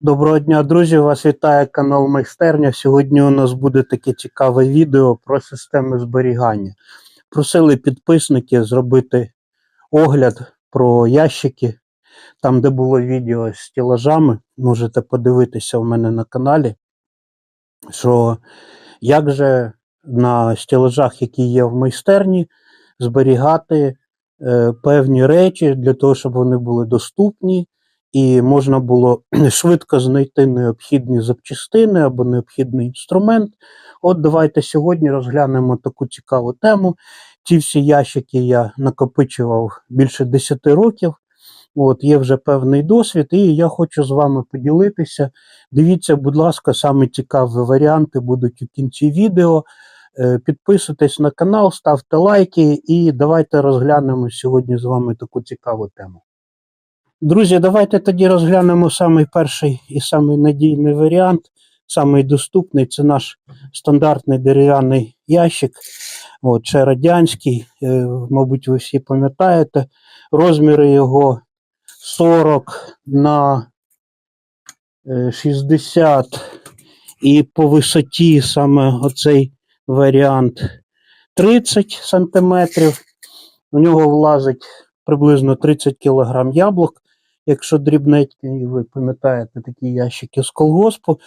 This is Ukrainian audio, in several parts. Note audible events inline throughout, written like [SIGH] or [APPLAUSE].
Доброго дня, друзі! Вас вітає канал Майстерня. Сьогодні у нас буде таке цікаве відео про системи зберігання. Просили підписники зробити огляд про ящики. Там, де було відео з стелажами, можете подивитися в мене на каналі, що як же на стелажах, які є в майстерні, зберігати е, певні речі для того, щоб вони були доступні і можна було [CLEARS THROAT] швидко знайти необхідні запчастини або необхідний інструмент. От давайте сьогодні розглянемо таку цікаву тему. Ці всі ящики я накопичував більше 10 років. От, Є вже певний досвід, і я хочу з вами поділитися. Дивіться, будь ласка, саме цікаві варіанти будуть у кінці відео. Е, Підписуйтесь на канал, ставте лайки і давайте розглянемо сьогодні з вами таку цікаву тему. Друзі, давайте тоді розглянемо самий перший і самий надійний варіант, самий доступний це наш стандартний дерев'яний ящик. От, ще радянський, е, мабуть, ви всі пам'ятаєте. Розміри його 40 на е, 60 і по висоті саме оцей варіант 30 сантиметрів. У нього влазить приблизно 30 кг яблук якщо дрібненькі, ви пам'ятаєте такі ящики з колгоспу.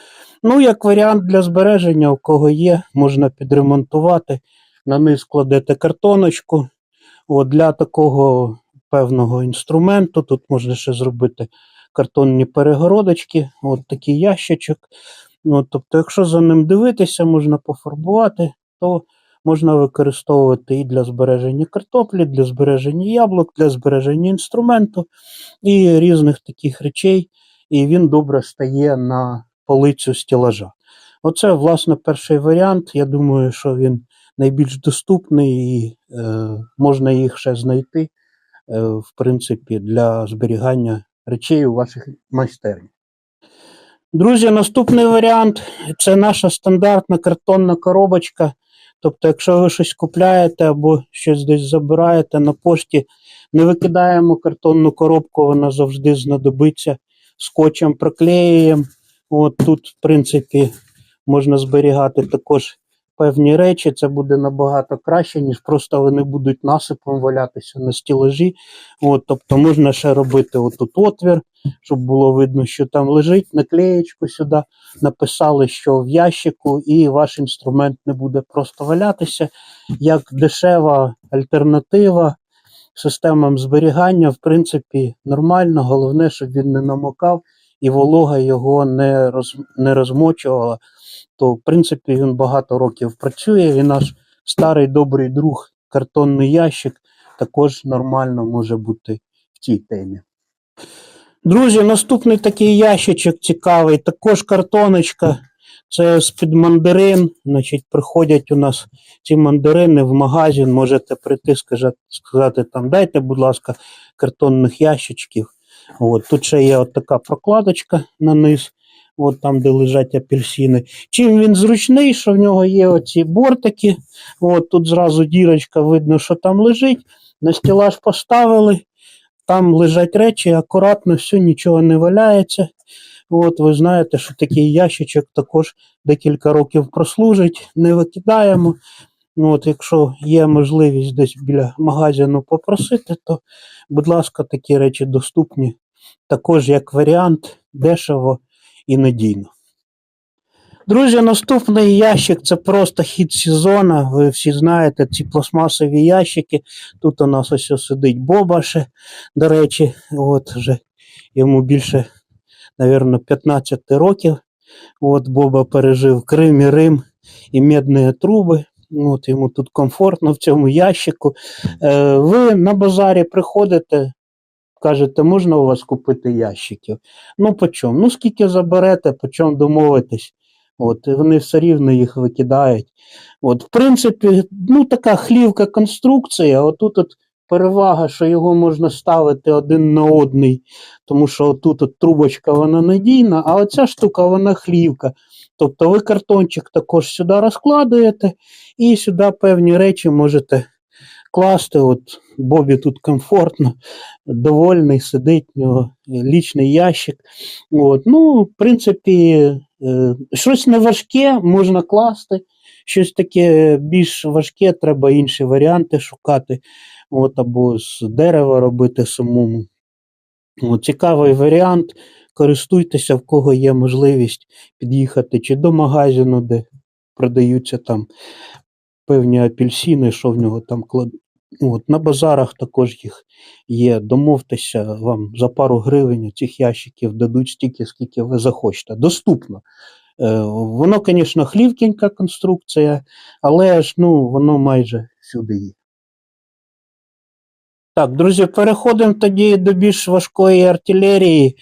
Ну, як варіант для збереження, у кого є, можна підремонтувати. На низ кладете картоночку. От Для такого певного інструменту тут можна ще зробити картонні перегородочки, от такий ящичок. От, Тобто, якщо за ним дивитися, можна пофарбувати, то можна використовувати і для збереження картоплі, для збереження яблук, для збереження інструменту і різних таких речей. І він добре стає на полицю стелажа. Оце, власне, перший варіант. Я думаю, що він найбільш доступний і е, можна їх ще знайти, е, в принципі, для зберігання речей у ваших майстернях. Друзі, наступний варіант це наша стандартна картонна коробочка. Тобто, якщо ви щось купляєте або щось десь забираєте на пошті, не викидаємо картонну коробку, вона завжди знадобиться. Скотчем проклеюємо. От Тут, в принципі, можна зберігати також певні речі. Це буде набагато краще, ніж просто вони будуть насипом валятися на стілажі. От, Тобто можна ще робити отут отвір, щоб було видно, що там лежить, наклеєчку сюди написали, що в ящику, і ваш інструмент не буде просто валятися. Як дешева альтернатива системам зберігання, в принципі, нормально. Головне, щоб він не намокав і волога його не роз, не розмочувала. То, в принципі, він багато років працює. Він наш старий добрий друг, картонний ящик, також нормально може бути в цій темі. Друзі, наступний такий ящичок цікавий, також картоночка. Це з-під мандарин. Значить, приходять у нас ці мандарини в магазин. Можете прийти, сказати, сказати там, дайте, будь ласка, картонних ящичків. От, Тут ще є от така прокладочка на низ, от там, де лежать апельсини. Чим він зручний, що в нього є оці бортики. От Тут зразу дірочка, видно, що там лежить. На стілаж поставили. Там лежать речі, акуратно, все, нічого не валяється. От Ви знаєте, що такий ящичок також декілька років прослужить, не викидаємо. От Якщо є можливість десь біля магазину попросити, то, будь ласка, такі речі доступні. Також як варіант, дешево і надійно. Друзі, наступний ящик це просто хід сезону. Ви всі знаєте, ці пластмасові ящики. Тут у нас ось сидить Боба ще, до речі, от вже йому більше, мабуть, 15 років. От Боба пережив Крим і Рим і медні труби. От Йому тут комфортно в цьому ящику. Е, Ви на базарі приходите, кажете, можна у вас купити ящиків? Ну, по чому? Ну, скільки заберете, по чому домовитесь. От, вони все рівно їх викидають. От, В принципі, ну така хлівка конструкція. Отут от перевага, що його можна ставити один на одний, тому що отут от трубочка вона надійна, а оця штука вона хлівка. Тобто ви картончик також сюди розкладуєте і сюди певні речі можете класти. От Бобі тут комфортно, довольний, сидить в нього лічний ящик. От. Ну, в принципі, е, щось не важке можна класти, щось таке більш важке, треба інші варіанти шукати. От, або з дерева робити самому. От, цікавий варіант. Користуйтеся, в кого є можливість під'їхати чи до магазину, де продаються там певні апельсини, що в нього там кладуть. От, на базарах також їх є. Домовтеся, вам за пару гривень цих ящиків дадуть стільки, скільки ви захочете. Доступно. Е, воно, звісно, хлівкінька конструкція, але ж ну, воно майже всюди є. Так, друзі, переходимо тоді до більш важкої артилерії.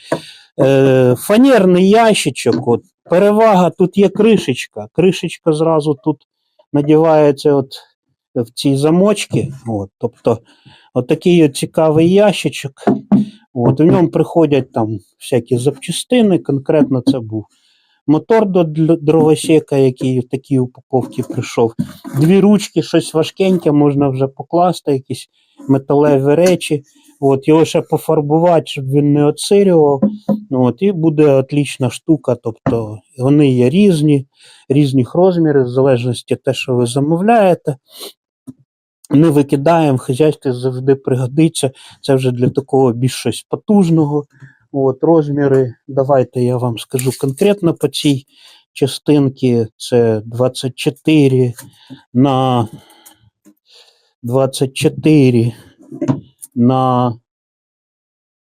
Е, фанерний ящичок. От, перевага, тут є кришечка. Кришечка зразу тут надівається от в ці замочки. От, тобто, отакий от цікавий ящичок. От, в ньому приходять там всякі запчастини. Конкретно це був мотор до дровосека, який в такій упаковці прийшов. Дві ручки, щось важкеньке, можна вже покласти, якісь металеві речі. От, його ще пофарбувати, щоб він не оцирював. От, і буде отлічна штука. Тобто вони є різні, різних розмірів, в залежності те, що ви замовляєте. Не викидаємо, в хазяйстві завжди пригодиться. Це вже для такого більш щось потужного. От, розміри, давайте я вам скажу конкретно по цій частинці. Це 24 на 24 на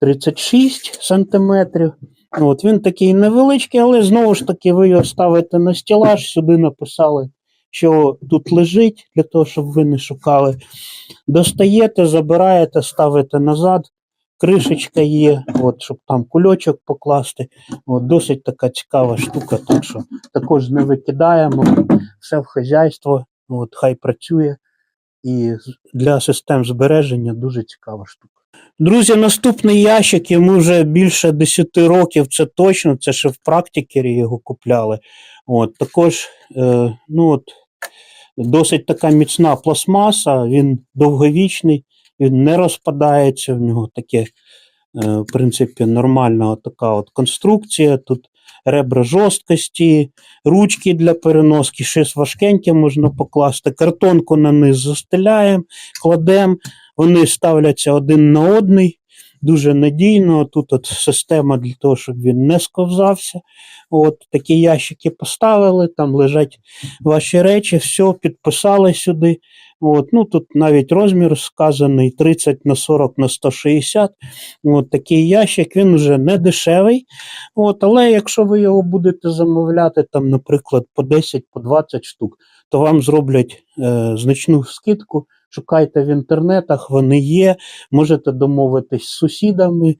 36 сантиметрів. От, він такий невеличкий, але знову ж таки ви його ставите на стілаж, сюди написали, що тут лежить, для того, щоб ви не шукали. Достаєте, забираєте, ставите назад. Кришечка є, от, щоб там кульочок покласти. От, досить така цікава штука, так що також не викидаємо. Все в хазяйство, от, хай працює. І для систем збереження дуже цікава штука. Друзі, наступний ящик, йому вже більше 10 років, це точно, це ще в практикері його купляли. От, також е, ну, от, досить така міцна пластмаса, він довговічний, він не розпадається, в нього таке, е, в принципі, нормальна така от конструкція. Тут ребра жорсткості, ручки для переноски, щось важкеньке можна покласти, картонку на низ застеляємо, кладемо, вони ставляться один на одний. Дуже надійно. Тут от система для того, щоб він не сковзався. От такі ящики поставили, там лежать ваші речі, все, підписали сюди. От, ну, тут навіть розмір сказаний 30 на 40 на 160. От такий ящик, він вже не дешевий. От, але якщо ви його будете замовляти, там, наприклад, по 10, по 20 штук, то вам зроблять е, значну скидку. Шукайте в інтернетах, вони є. Можете домовитись з сусідами,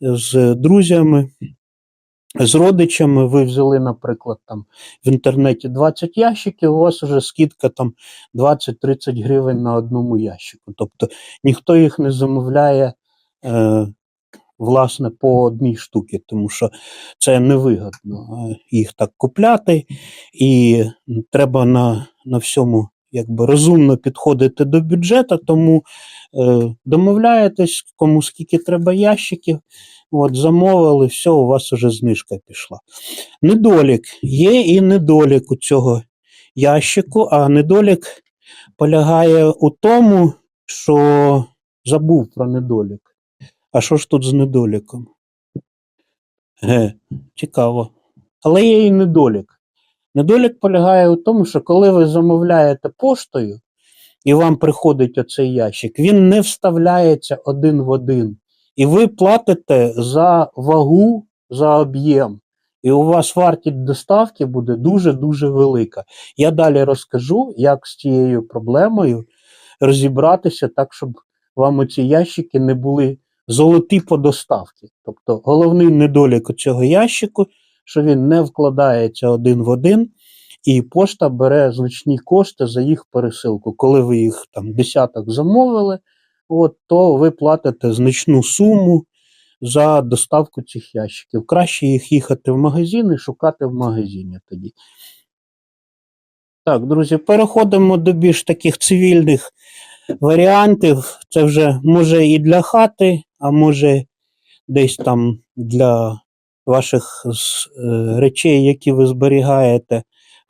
з друзями, з родичами. Ви взяли, наприклад, там в інтернеті 20 ящиків, у вас вже скидка там 20-30 гривень на одному ящику. Тобто ніхто їх не замовляє. Е, Власне, по одній штуці, тому що це невигодно е, їх так купляти, і треба на, на всьому якби розумно підходити до бюджету, тому е, домовляєтесь, кому скільки треба ящиків, от замовили, все, у вас вже знижка пішла. Недолік. Є і недолік у цього ящику, а недолік полягає у тому, що забув про недолік. А що ж тут з недоліком? Ге, цікаво. Але є і недолік. Недолік полягає у тому, що коли ви замовляєте поштою, і вам приходить оцей ящик, він не вставляється один в один. І ви платите за вагу, за об'єм. І у вас вартість доставки буде дуже-дуже велика. Я далі розкажу, як з цією проблемою розібратися так, щоб вам оці ящики не були золоті по доставці. Тобто головний недолік цього ящику, що він не вкладається один в один, і пошта бере значні кошти за їх пересилку. Коли ви їх там десяток замовили, от, то ви платите значну суму за доставку цих ящиків. Краще їх їхати в магазин і шукати в магазині тоді. Так, друзі, переходимо до більш таких цивільних варіантів. Це вже може і для хати, а може десь там для ваших е, речей, які ви зберігаєте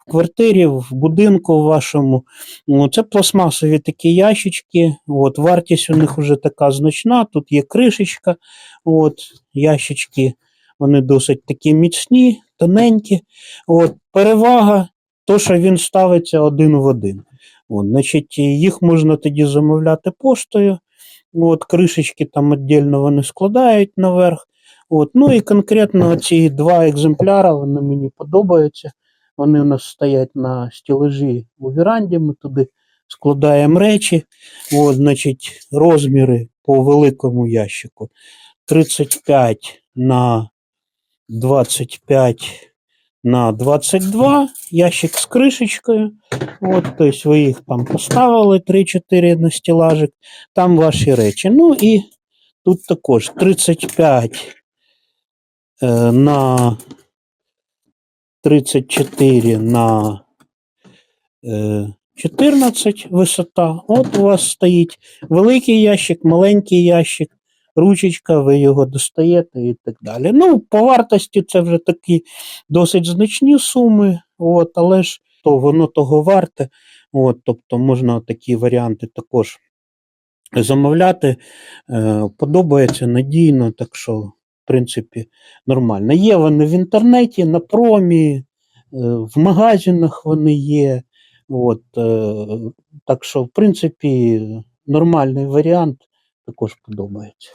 в квартирі, в будинку вашому. Ну, Це пластмасові такі ящички. От, вартість у них вже така значна. Тут є кришечка. От, ящички, вони досить такі міцні, тоненькі. От, перевага, то, що він ставиться один в один. От, значить, їх можна тоді замовляти поштою. От, кришечки там віддільно вони складають наверх. От, ну і конкретно ці два екземпляри вони мені подобаються. Вони у нас стоять на стілежі у віранді. Ми туди складаємо речі. От, значить, розміри по великому ящику 35 на 25 на 22, ящик з кришечкою. От, тобто ви їх там поставили 3-4 на стілажик, там ваші речі. Ну і тут також 35 е, на 34 на е, 14 висота. От у вас стоїть великий ящик, маленький ящик, ручечка, ви його достаєте і так далі. Ну, по вартості це вже такі досить значні суми, от, але ж то воно того варте. От, тобто можна такі варіанти також замовляти. Е, подобається надійно, так що, принципі, нормально. Є вони в інтернеті, на промі, е, в магазинах вони є. От, е, так що, в принципі, нормальний варіант також подобається.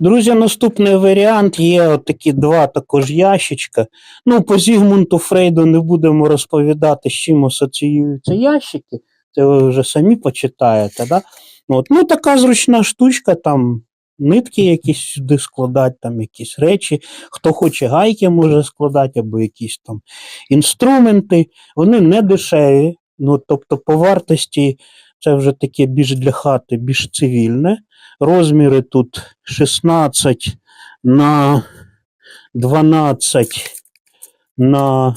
Друзі, наступний варіант є такі два також ящичка. Ну, по Зігмунту Фрейду не будемо розповідати, з чим асоціюються ящики. Це ви вже самі почитаєте. Да? От. Ну, така зручна штучка, там нитки якісь сюди складати, там якісь речі. Хто хоче гайки може складати, або якісь там інструменти. Вони не дешеві. Ну, тобто, по вартості це вже таке більш для хати, більш цивільне. Розміри тут 16 на 12 на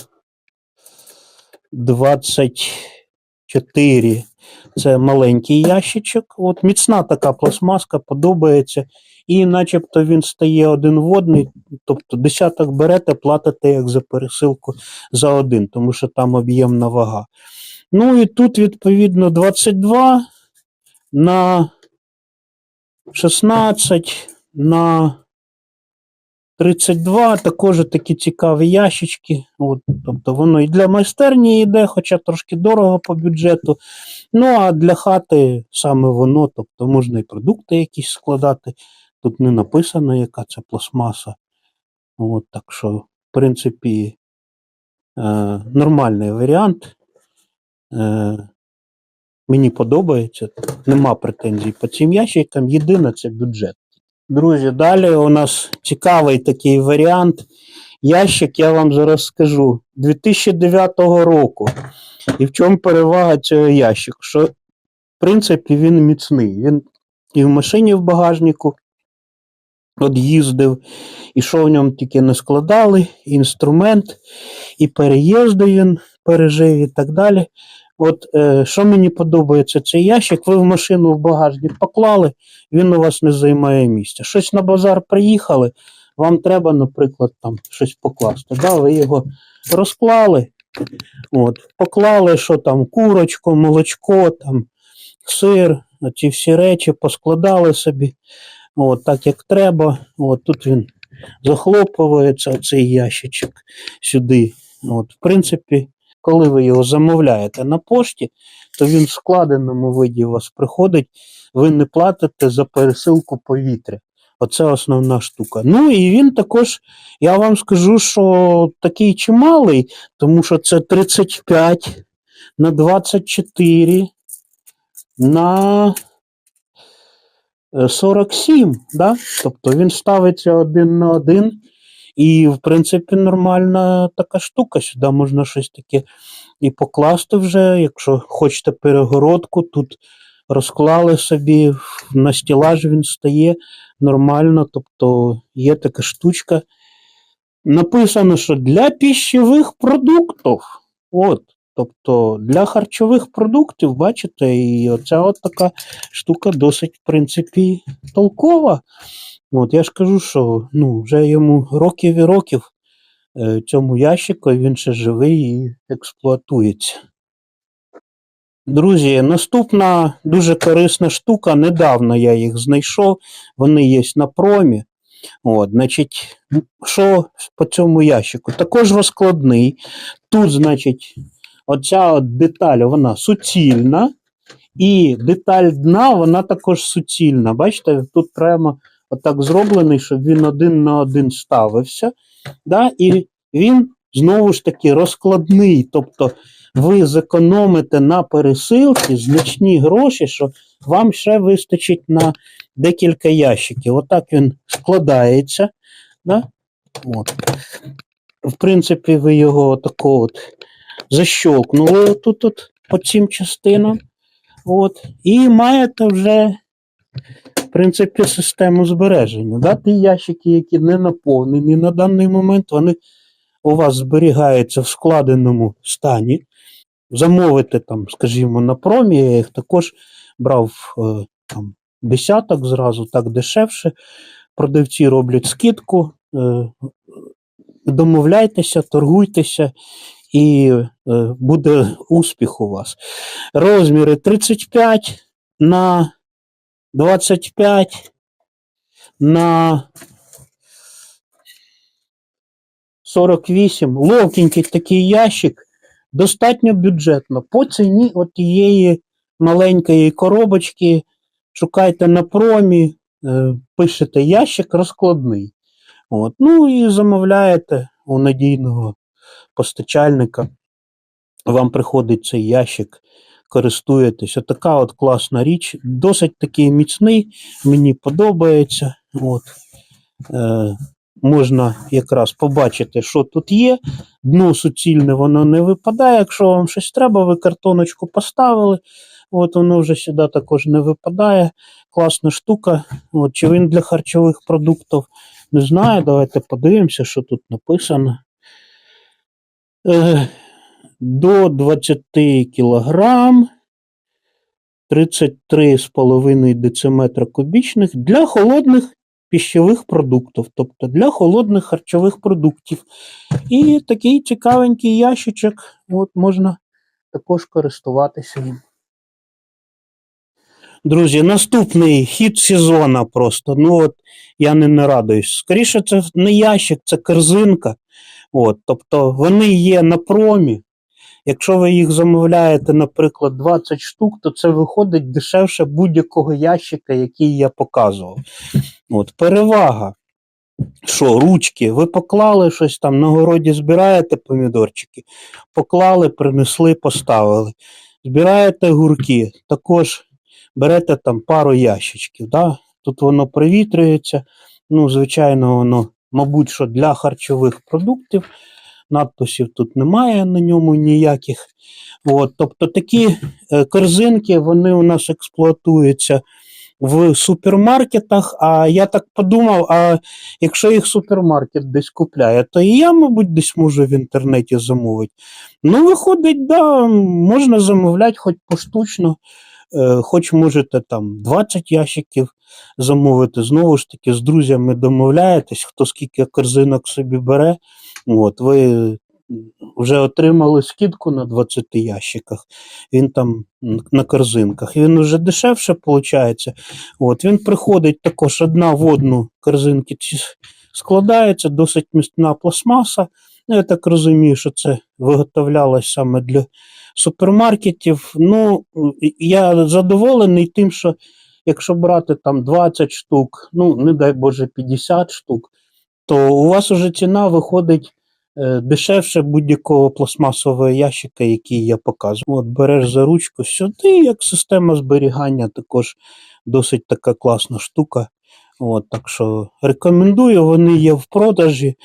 24. Це маленький ящичок. От міцна така пластмаска, подобається. І начебто він стає один водний, тобто десяток берете, платите як за пересилку за один, тому що там об'ємна вага. Ну і тут, відповідно, 22 на 16 на 32, також такі цікаві ящички. От, тобто воно і для майстерні йде, хоча трошки дорого по бюджету. Ну, а для хати саме воно, тобто можна і продукти якісь складати. Тут не написано, яка це пластмаса. От, так що, в принципі, е, нормальний варіант. Е, мені подобається. Нема претензій по цим ящикам. Єдине це бюджет. Друзі, далі у нас цікавий такий варіант. Ящик, я вам зараз скажу, 2009 року. І в чому перевага цього ящика? Що, в принципі, він міцний. Він і в машині в багажнику от і що в ньому тільки не складали, інструмент, і переїзди він пережив і так далі. От е, що мені подобається, цей ящик, ви в машину в багажник поклали, він у вас не займає місця. Щось на базар приїхали, вам треба, наприклад, там щось покласти. Да? Ви його розклали, от, поклали, що там, курочку, молочко, там, сир, ці всі речі поскладали собі, от, так як треба. От, тут він захлопується, цей ящичок сюди. От, в принципі, коли ви його замовляєте на пошті, то він в складеному виді у вас приходить, ви не платите за пересилку повітря. Оце основна штука. Ну і він також, я вам скажу, що такий чималий, тому що це 35 на 24 на е, 47. Да? Тобто він ставиться один на один. І, в принципі, нормальна така штука. Сюди можна щось таке і покласти вже, якщо хочете перегородку, тут розклали собі, на стілаж він стає нормально, тобто є така штучка. Написано, що для пищевих продуктів. От. Тобто для харчових продуктів, бачите, і оця от така штука досить, в принципі, толкова. От я ж кажу, що ну, вже йому років і років е, цьому ящику він ще живий і експлуатується. Друзі, наступна дуже корисна штука. Недавно я їх знайшов. Вони є на промі. От, значить, що по цьому ящику? Також розкладний. Тут, значить, оця от деталь, вона суцільна. І деталь дна, вона також суцільна. Бачите, тут прямо отак зроблений, щоб він один на один ставився. Да? І він знову ж таки розкладний. Тобто ви зекономите на пересилці значні гроші, що вам ще вистачить на декілька ящиків. Отак він складається. Да? От. В принципі, ви його отако от защолкнули тут от, по цим частинам. От, і маєте вже, в принципі, систему збереження. Да? Ті ящики, які не наповнені на даний момент, вони у вас зберігаються в складеному стані. Замовити там, скажімо, на промі, я їх також брав е, там, десяток зразу, так дешевше. Продавці роблять скидку. Е, домовляйтеся, торгуйтеся, і е, буде успіх у вас. Розміри 35 на 25 на 48. Ловкенький такий ящик, достатньо бюджетно. По ціні от тієї маленької коробочки шукайте на промі, е, пишете ящик розкладний. От. Ну і замовляєте у надійного постачальника. Вам приходить цей ящик, користуєтесь. Отака от класна річ. Досить такий міцний, мені подобається. От. Е, можна якраз побачити, що тут є. Дно суцільне, воно не випадає. Якщо вам щось треба, ви картоночку поставили. От воно вже сюди також не випадає. Класна штука. От, чи він для харчових продуктів? Не знаю. Давайте подивимося, що тут написано. Е, до 20 кілограм, 33,5 дециметра кубічних для холодних пищових продуктів, тобто для холодних харчових продуктів. І такий цікавенький ящичок, от можна також користуватися їм. Друзі, наступний хід сезону просто. Ну от я не нарадуюсь. Скоріше, це не ящик, це корзинка. От, тобто вони є на промі. Якщо ви їх замовляєте, наприклад, 20 штук, то це виходить дешевше будь-якого ящика, який я показував. От, Перевага. Що, ручки, ви поклали щось там на городі, збираєте помідорчики, поклали, принесли, поставили. Збираєте гурки, також берете там пару ящичків. Да? Тут воно привітрюється. Ну, звичайно, воно, мабуть, що для харчових продуктів. Надписів тут немає на ньому ніяких. От, тобто такі е, корзинки вони у нас експлуатуються в супермаркетах. А я так подумав: а якщо їх супермаркет десь купляє, то і я, мабуть, десь можу в інтернеті замовити. Ну, виходить, да, можна замовляти хоч поштучно, хоч можете там 20 ящиків замовити. Знову ж таки, з друзями домовляєтесь, хто скільки корзинок собі бере. От, ви вже отримали скидку на 20 ящиках, він там на корзинках. Він вже дешевше виходить. От, він приходить також одна в одну корзинки складається, досить міцна пластмаса. Ну, я так розумію, що це виготовлялось саме для супермаркетів. Ну, я задоволений тим, що якщо брати там 20 штук, ну, не дай Боже, 50 штук, то у вас уже ціна виходить е, дешевше будь-якого пластмасового ящика, який я показував. От береш за ручку сюди, як система зберігання, також досить така класна штука. От, так що рекомендую, вони є в продажі,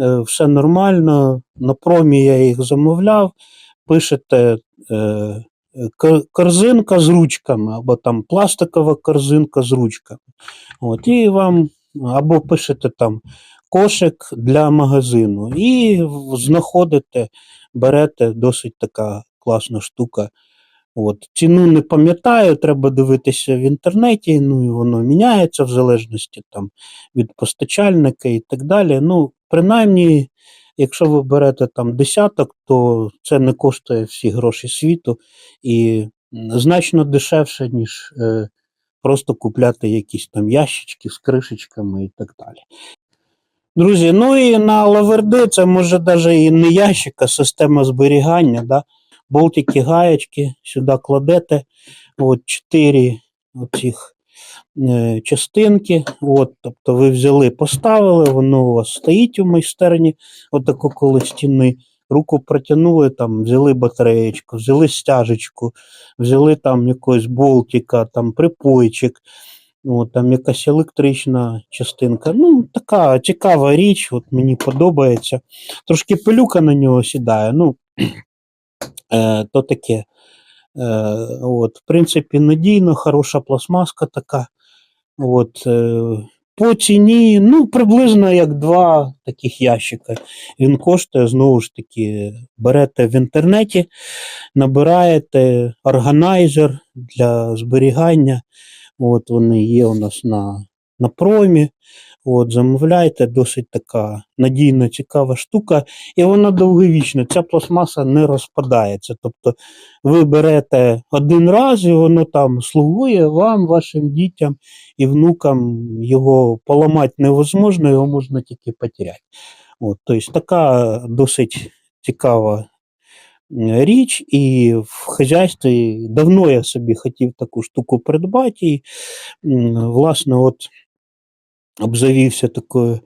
е, все нормально. На промі я їх замовляв. Пишете е, корзинка з ручками, або там пластикова корзинка з ручками. От, і вам або пишете там кошик для магазину, і знаходите, берете досить така класна штука. От. Ціну не пам'ятаю, треба дивитися в інтернеті, ну і воно міняється в залежності там, від постачальника і так далі. Ну, принаймні, якщо ви берете там десяток, то це не коштує всі гроші світу і значно дешевше, ніж е, просто купляти якісь там ящички з кришечками і так далі. Друзі, ну і на лаверди це може навіть і не ящик, а система зберігання. Да? Болтики, гаєчки, сюди кладете. От чотири оцих е, частинки. От, тобто ви взяли, поставили, воно у вас стоїть у майстерні, отако коло стіни. Руку протягнули, там, взяли батареєчку, взяли стяжечку, взяли там якогось болтика, там припойчик, от, там якась електрична частинка. Ну, така цікава річ, от мені подобається. Трошки пилюка на нього сідає, ну, то таке. Е, от, в принципі, надійно, хороша пластмаска така. От, е, по ціні, ну, приблизно як два таких ящика. Він коштує, знову ж таки, берете в інтернеті, набираєте органайзер для зберігання. От вони є у нас на, на промі. От, замовляйте, досить така надійна, цікава штука, і вона довговічна. Ця пластмаса не розпадається. Тобто ви берете один раз, і воно там слугує вам, вашим дітям і внукам. Його поламати невозможно, його можна тільки потеряти. От, тобто така досить цікава річ, і в хазяйстві давно я собі хотів таку штуку придбати. І, власне, от обзавівся такою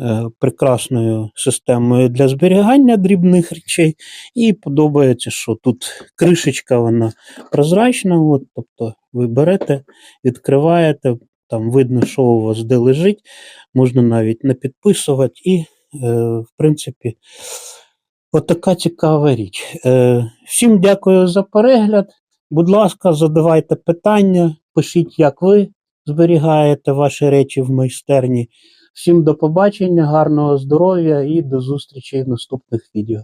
е, прекрасною системою для зберігання дрібних речей. І подобається, що тут кришечка вона прозрачна. От, тобто ви берете, відкриваєте, там видно, що у вас де лежить, можна навіть не підписувати. І, е, в принципі, отака цікава річ. Е, всім дякую за перегляд. Будь ласка, задавайте питання, пишіть, як ви зберігаєте ваші речі в майстерні. Всім до побачення, гарного здоров'я і до зустрічі в наступних відео.